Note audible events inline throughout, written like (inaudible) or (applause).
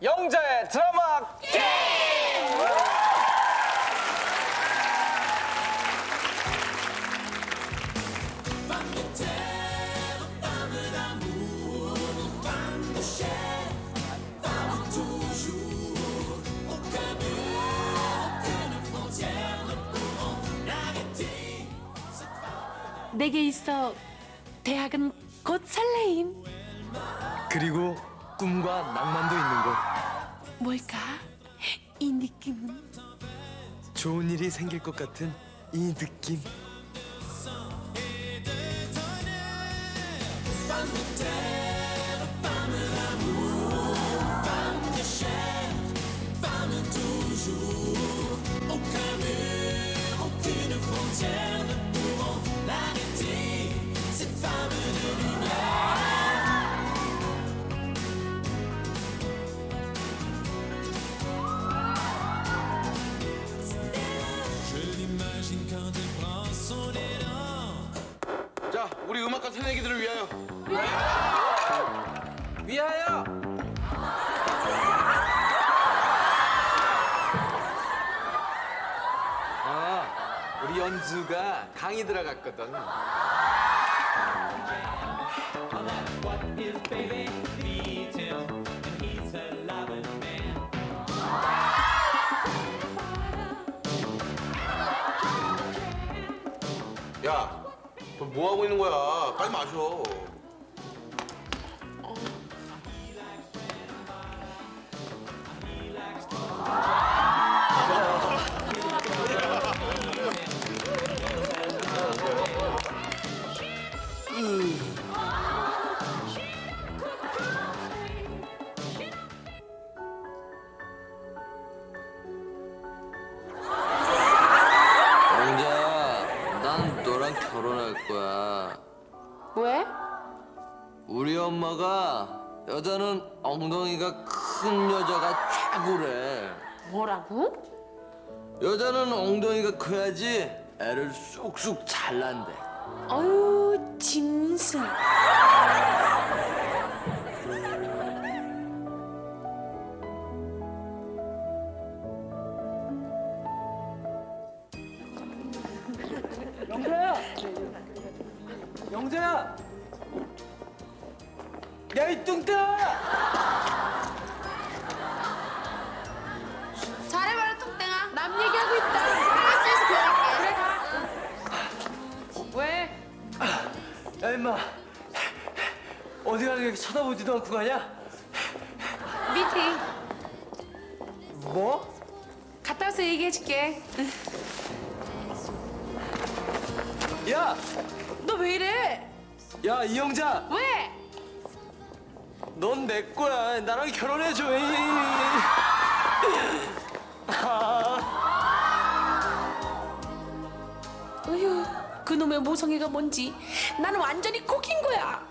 영자의 드라마 내게 있어 대학은 곧 설레임. 그리고 꿈과 낭만도 있는 곳. 뭘까? 이 느낌은? 좋은 일이 생길 것 같은 이 느낌. 자, 새내기들을 위하여. 위하여. 아 우리 연주가 강의 들어갔거든 뭐 하고 있는 거야? 빨리 마셔. 여자는 엉덩이가 큰 여자가 최고래. 뭐라고? 여자는 엉덩이가 커야지 애를 쑥쑥 잘 난대. 어유 짐승 영자야 야 이 뚱땡아 잘해봐라 뚱땡아 남 얘기하고 있다 그래 왜? 야 임마 어디 가서 이렇게 쳐다보지도 않고 가냐 미팅 뭐? 갔다 와서 얘기해줄게 야! 너 왜 이래? 야 이영자 왜? 넌 내 거야. 나랑 결혼해줘 어휴 그놈의 모성애가 뭔지. 나는 완전히 코낀 거야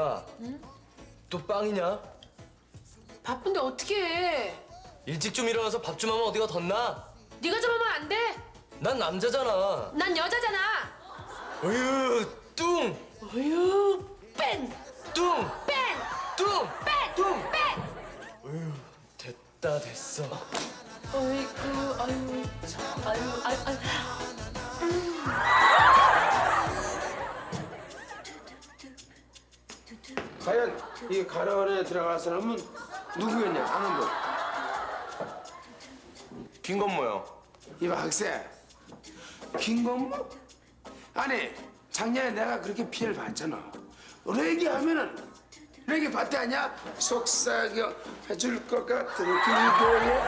야, 또 빵이냐? 바쁜데 어떻게 해 일찍 좀 일어나서 밥 좀 하면 어디가 덧나? 네가 좀 하면 안 돼? 난 남자잖아. 난 여자잖아 어휴, 뚱, 어휴 뺀! 뚱, 뺀! 뚱, 뺀! 뚱. 뺀! 됐다 됐어. 어이구 아유 참 아유 아유 아유 과연 이 가련에 들어갈 사람은 누구였냐 사는 분 김건모요. 이봐 학생 김건모? 아니 작년에 내가 그렇게 피해를 봤잖아 레게 하면은 레게 봤대 아니야? 속삭여 해줄 것 같은 길고에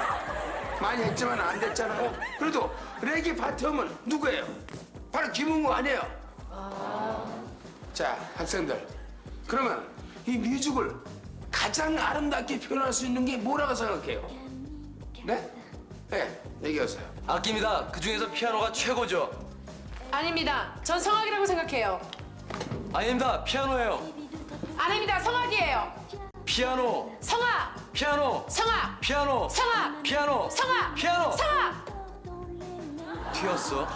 많이 했지만 안 됐잖아 그래도 레게 바텀은 누구예요? 바로 김은구 아니에요? 자 학생들 그러면 이 뮤직을 가장 아름답게 표현할 수 있는 게 뭐라고 생각해요? 네? 네 얘기하세요 아낍니다. 그 중에서 피아노가 최고죠. 아닙니다. 전 성악이라고 생각해요. 아닙니다. 피아노예요. 아닙니다. 성악이에요. 피아노, 성악, 피아노, 성악, 피아노, 성악, 피아노, 성악, 피아노. 성악. 튀었어.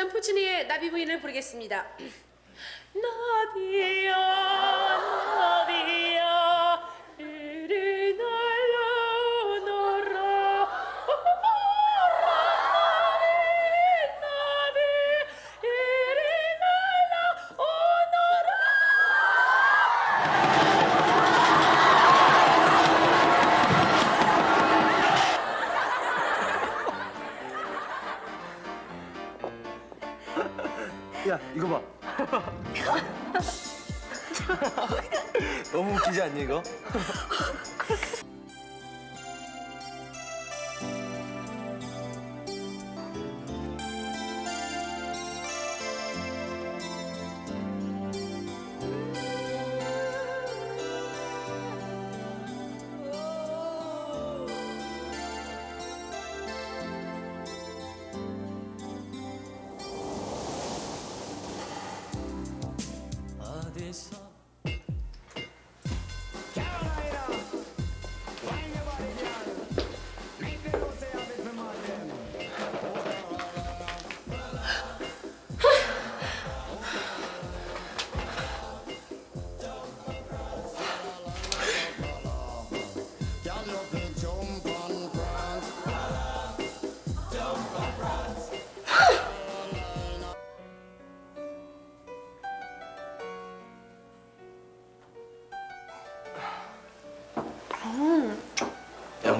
전 푸치니의 나비 부인을 부르겠습니다. (clears throat) 나비야, 이거 봐. (laughs) 너무 웃기지 않니 이거? (laughs)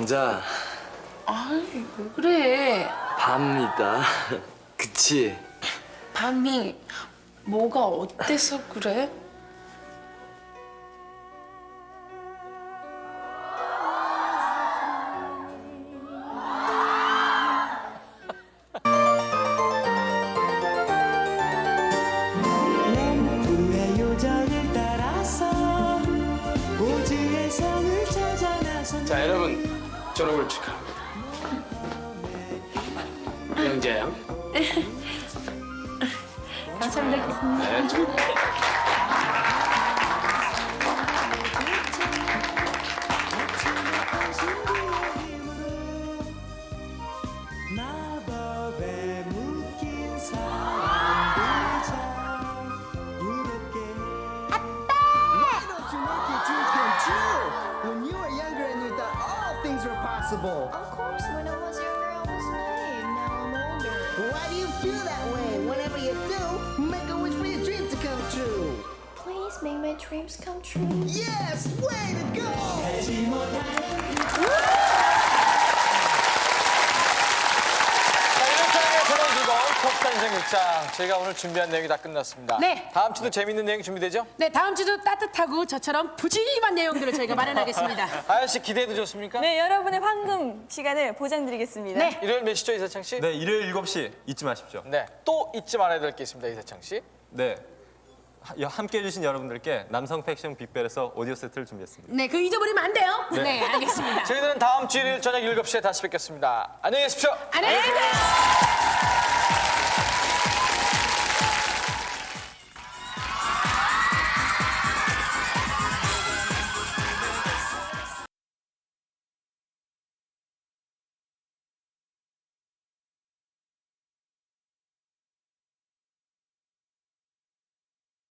영자, 아이, 왜 그래? 밤이다. (laughs) 그치? 밤이 뭐가 어때서 그래? 영재 양 감사합니다. 네, 좀. 마법에 묶인 사람 were possible. Of course, when I was younger, I was naive. Now I'm older. Why do you feel that way? Whatever you do, make a wish for your dreams to come true. Please make my dreams come true. Yes, way to go! 톱단생 극장 저희가 오늘 준비한 내용이 다 끝났습니다. 네. 다음 주도 재밌는 내용 준비되죠? 네, 다음 주도 따뜻하고 저처럼 푸짐한 내용들을 저희가 마련하겠습니다. (laughs) 아연 씨 기대해도 좋습니까? 네, 여러분의 황금 시간을 보장드리겠습니다. 네. 일요일 몇 시죠 이세창 씨? 네, 일요일 7시 잊지 마십시오. 네. 또 잊지 말아야 될 게 있습니다 이세창 씨. 네. 함께 해주신 여러분들께 남성 팩션 빅벨에서 오디오 세트를 준비했습니다. 네, 그 잊어버리면 안 돼요. 네, 알겠습니다. 저희들은 다음 주 일요일 저녁 7시에 다시 뵙겠습니다. 안녕히 계십시오. 안녕히 계세요.